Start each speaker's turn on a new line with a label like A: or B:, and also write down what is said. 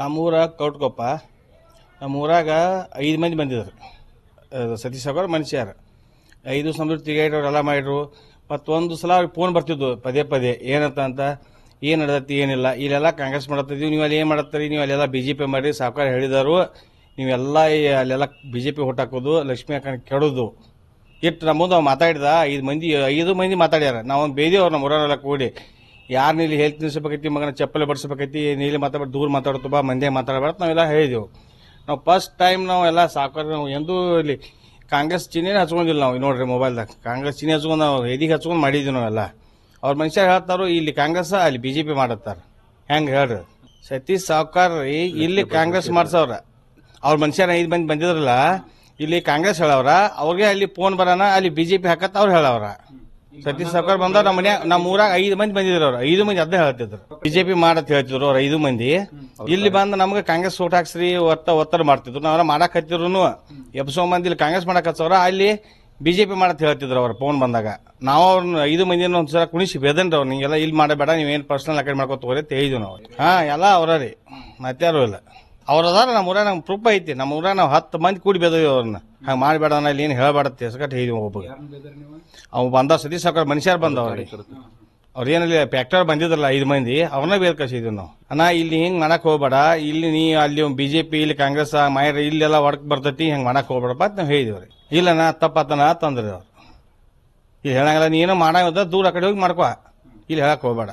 A: ನಮ್ಮೂರ ಕೌಟ್ಕೊಪ್ಪ. ನಮ್ಮೂರಾಗ ಐದು ಮಂದಿ ಬಂದಿದ್ರು ಸತೀಶ್ ಅವರು ಮನುಷ್ಯರು ಐದು ಸಮೃದ್ಧಿ ತಿರುಗಾಡೋರು ಎಲ್ಲ ಮಾಡಿದ್ರು. ಮತ್ತೊಂದು ಸಲ ಅವ್ರಿಗೆ ಫೋನ್ ಬರ್ತಿದ್ವು, ಪದೇ ಪದೇ, ಏನಂತ ಅಂತ, ಏನು ನಡೆದತ್ತಿ ಏನಿಲ್ಲ. ಇಲ್ಲೆಲ್ಲ ಕಾಂಗ್ರೆಸ್ ಮಾಡತ್ತಿದ್ವಿ ನೀವು ಅಲ್ಲಿ ಏನು ಮಾಡತ್ತೀರಿ ನೀವು ಅಲ್ಲೆಲ್ಲ ಬಿ ಜೆ ಪಿ ಮಾಡಿ ಸಾವುಕಾರ ಹೇಳಿದರು. ನೀವೆಲ್ಲ ಅಲ್ಲೆಲ್ಲ ಬಿ ಜೆ ಪಿ ಹೊಟ್ಟಾಕೋದು ಲಕ್ಷ್ಮೀ ಅಕ್ಕ ಕೆಡೋದು. ಇಟ್ಟು ನಮ್ಮ ಮುಂದೆ ಅವ್ನು ಮಾತಾಡಿದ, ಐದು ಮಂದಿ ಐದು ಮಂದಿ ಮಾತಾಡ್ಯಾರ. ನಾವು ಬೇದಿ ಅವ್ರು ನಮ್ಮ ಊರವರೆಲ್ಲ ಕೂಡಿ. ಯಾರು ನೀಲಿ ಹೆಲ್ತ್ ನಿಲ್ಲಿಸಬೇಕೈತಿ ಮಗನ ಚಪ್ಪಲಿ ಬಡಿಸ್ಬೇಕೈತಿ, ನೀಲಿ ಮಾತಾಡ್ಬಾರ್ದು ದೂರ ಮಾತಾಡ್ತು ಬಾ ಮಂದೇ ಮಾತಾಡಬಾರ್ದು ನಾವೆಲ್ಲ ಹೇಳಿದೆವು. ನಾವು ಫಸ್ಟ್ ಟೈಮ್ ನಾವು ಎಲ್ಲ ಸಾಕಾರ ನಾವು ಎಂದೂ ಇಲ್ಲಿ ಕಾಂಗ್ರೆಸ್ ಚಿಹ್ನೆ ಹಚ್ಕೊಂಡಿಲ್ಲ ನಾವು ನೋಡ್ರಿ ಮೊಬೈಲ್ದಾಗ. ಕಾಂಗ್ರೆಸ್ ಚಿಹ್ನೆ ಹಚ್ಕೊಂಡು ನಾವು ಎದಿಗೆ ಹಚ್ಕೊಂಡು ಮಾಡಿದ್ವಿ ನಾವೆಲ್ಲ ಅವ್ರ ಮನುಷ್ಯ ಹೇಳ್ತಾರೋ ಇಲ್ಲಿ ಕಾಂಗ್ರೆಸ್, ಅಲ್ಲಿ ಬಿ ಜೆ ಪಿ ಮಾಡತ್ತಾರ. ಹೆಂಗೆ ಹೇಳ್ರಿ? ಸತೀಶ್ ಸಾವ್ಕಾರ್ ರೀ, ಇಲ್ಲಿ ಕಾಂಗ್ರೆಸ್ ಮಾಡ್ಸವ್ರ. ಅವ್ರ ಮನುಷ್ಯನ ಐದು ಮಂದಿ ಬಂದಿದ್ರಲ್ಲ, ಇಲ್ಲಿ ಕಾಂಗ್ರೆಸ್ ಹೇಳವ್ರ, ಅವ್ರಿಗೆ ಅಲ್ಲಿ ಫೋನ್ ಬರೋಣ ಅಲ್ಲಿ ಬಿ ಜೆ ಪಿ ಹಾಕತ್ತ ಅವ್ರು ಹೇಳವ್ರ. ಸತೀಶ್ ಸರ್ಕಾರ ಬಂದ ನಮ್ಮ ಮನ್ಯಾಗ ನಮ್ಮ ಊರಾಗ ಐದು ಮಂದಿ ಬಂದಿದ್ರು ಅವ್ರು. ಐದು ಮಂದಿ ಅದೇ ಹೇಳ್ತಿದ್ರು. ಬಿಜೆಪಿ ಮಾಡತ್ ಹೇಳ್ತಿದ್ರು ಅವ್ರ ಐದು ಮಂದಿ. ಇಲ್ಲಿ ಬಂದು ನಮ್ಗೆ ಕಾಂಗ್ರೆಸ್ ಓಟ್ ಹಾಕ್ಸ್ರಿ, ಒತ್ತ ಒತ್ತಡ ಮಾಡ್ತಿದ್ರು. ನಾವೆಲ್ಲ ಮಾಡಕ್ ಹತ್ತಿದ್ರು ಎಬ್ಸೋ ಮಂದಿ ಇಲ್ಲಿ ಕಾಂಗ್ರೆಸ್ ಮಾಡಕ್ ಹಚ್ಚವ್ರ ಅಲ್ಲಿ ಬಿಜೆಪಿ ಮಾಡತ್ ಹೇಳ್ತಿದ್ರು ಅವ್ರ ಫೋನ್ ಬಂದಾಗ. ನಾವು ಅವ್ರನ್ನ ಐದು ಮಂದಿ ಒಂದ್ಸಲ ಕುಣಿಸಿ ಬೇದನ್ರಿ ಅವ್ರು ನಿಂಗೆಲ್ಲ ಇಲ್ಲಿ ಮಾಡಬೇಡ, ನೀವೇನು ಪರ್ಸನಲ್ ಅಕೌಂಟ್ ಮಾಡ್ಕೊತ ಹೋಗ್ರಿ ಅಂತ ನಾವು. ಹಾ, ಎಲ್ಲ ಅವ್ರ ರೀ ಮತ್ತಾರು ಇಲ್ಲ. ಅವ್ರ ಅದಾರ ನಮ್ಮ ಊರಾಗ ನಮ್ಗೆ ಪ್ರೂಫ್ ಐತಿ. ನಮ್ಮ ಊರಾಗ ನಾವು ಹತ್ತು ಮಂದಿ ಕೂಡಿ ಬೇದವಿ ಅವ್ರನ್ನ ಹಂಗೆ ಮಾಡಬೇಡ ಇಲ್ಲಿ ಏನು ಹೇಳಬೇಡ ತೆಸ್ಕಟ್ ಹೇಳಿದ್ವಿ ಒಬ್ಬಗೆ ಅವ್ನು ಬಂದ ಸತಿ ಸಾವ್ಕಾರ ಮನುಷ್ಯರು ಬಂದವ್ರಿ ಅವ್ರು ಏನಲ್ಲಿ ಫ್ಯಾಕ್ಟರ್ ಬಂದಿದ್ರಲ್ಲ ಐದು ಮಂದಿ ಅವ್ರನ್ನ ಬೇರೆ ಕಳಿಸಿದ್ವಿ ನಾವು. ಅಣ್ಣ ಇಲ್ಲಿ ಹಿಂಗೆ ಮಾಡಕ್ಕೆ ಹೋಗ್ಬೇಡ. ಇಲ್ಲಿ ನೀ ಅಲ್ಲಿ ಬಿ ಜೆ ಪಿ ಇಲ್ಲಿ ಕಾಂಗ್ರೆಸ್ ಮಾಯರ್ ಇಲ್ಲೆಲ್ಲ ವರ್ಕ್ ಬರ್ತೈತಿ ಹಿಂಗೆ ಮಾಡಕ್ಕೆ ಹೋಗ್ಬೇಡಪ್ಪ ಅಂತ ನಾವು ಹೇಳಿದ್ವಿ ಇಲ್ಲ ನಾ ತಪ್ಪತ್ತನ ತಂದ್ರಿ ಅವ್ರು. ಇಲ್ಲಿ ಹೇಳಂಗಿಲ್ಲ ನೀನು ಮಾಡೋದ ದೂರ ಆ ಕಡೆ ಹೋಗಿ ಮಾಡ್ಕೋ. ಇಲ್ಲಿ ಹೇಳಕ್ಕೆ ಹೋಗ್ಬೇಡ.